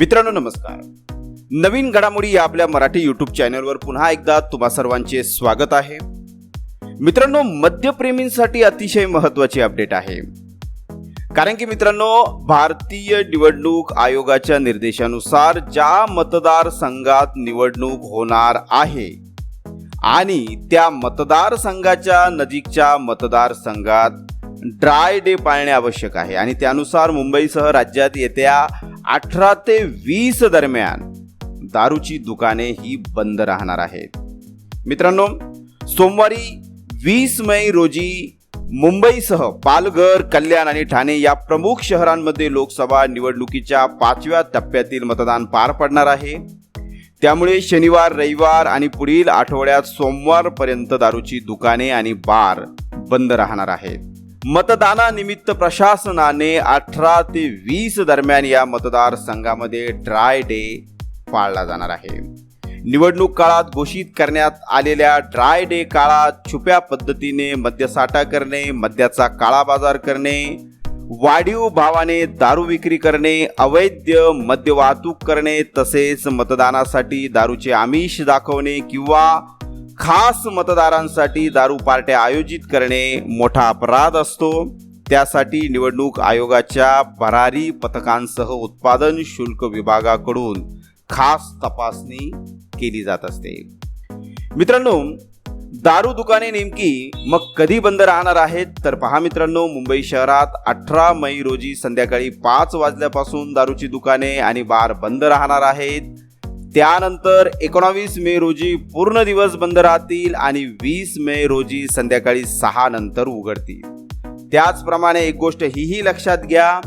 मित्रांनो नमस्कार. नवीन घडामोडी या आपल्या मराठी यूट्यूब चॅनलवर पुन्हा एकदा तुम्हा सर्वांचे स्वागत आहे. मित्रांनो मद्यप्रेमींसाठी अतिशय महत्वाची अपडेट आहे. कारण की मित्रांनो भारतीय निवडणूक आयोगाच्या निर्देशानुसार ज्या मतदारसंघात निवडणूक होणार आहे आणि त्या मतदारसंघाच्या नजीकच्या मतदारसंघात ड्राय डे पाळणे आवश्यक आहे. आणि त्यानुसार मुंबईसह राज्यात येत्या अठरा ते वीस दरम्यान दारूची दुकाने ही बंद राहणार आहेत. मित्रांनो सोमवारी वीस मे रोजी मुंबईसह पालघर कल्याण आणि ठाणे या प्रमुख शहरांमध्ये लोकसभा निवडणुकीच्या पाचव्या टप्प्यातील मतदान पार पडणार आहे. त्यामुळे शनिवार रविवार आणि पुढील आठवड्यात सोमवारपर्यंत दारूची दुकाने आणि बार बंद राहणार आहेत. मतदानानिमित्त प्रशासनाने अठरा ते वीस दरम्यान या मतदारसंघामध्ये ड्राय डे पाळला जाणार आहे. निवडणूक काळात घोषित करण्यात आलेल्या ड्राय डे काळात छुप्या पद्धतीने मद्यसाठा करणे मद्याचा काळा बाजार करणे वाढीव भावाने दारू विक्री करणे अवैध मद्य वाहतूक करणे तसेच मतदानासाठी दारूचे आमिष दाखवणे किंवा खास मतदारांसाठी दारू पार्ट्या आयोजित करणे मोठा अपराध असतो. त्यासाठी निवडणूक आयोगाच्या भरारी पथकांसह उत्पादन शुल्क विभागाकडून खास तपासणी केली जात असते. मित्रांनो दारू दुकाने नेमकी मग कधी बंद राहणार आहेत? तर पहा मित्रांनो मुंबई शहरात अठरा मे रोजी संध्याकाळी पाच वाजल्यापासून दारूची दुकाने आणि बार बंद राहणार आहेत. त्यानंतर एकोणावीस मे रोजी पूर्ण दिवस बंद राहतील आणि वीस मे रोजी संध्याकाळी सहा नंतर उघडतील. त्याचप्रमाणे एक गोष्ट हीही लक्षात घ्या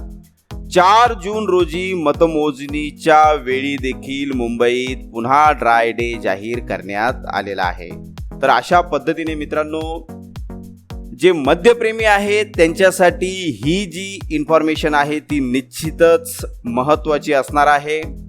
चार जून रोजी मतमोजणीच्या वेळी देखील मुंबईत पुन्हा ड्राय डे जाहीर करण्यात आलेला आहे. तर अशा पद्धतीने मित्रांनो जे मद्यप्रेमी आहेत त्यांच्यासाठी ही जी इन्फॉर्मेशन आहे ती निश्चितच महत्त्वाची असणार आहे.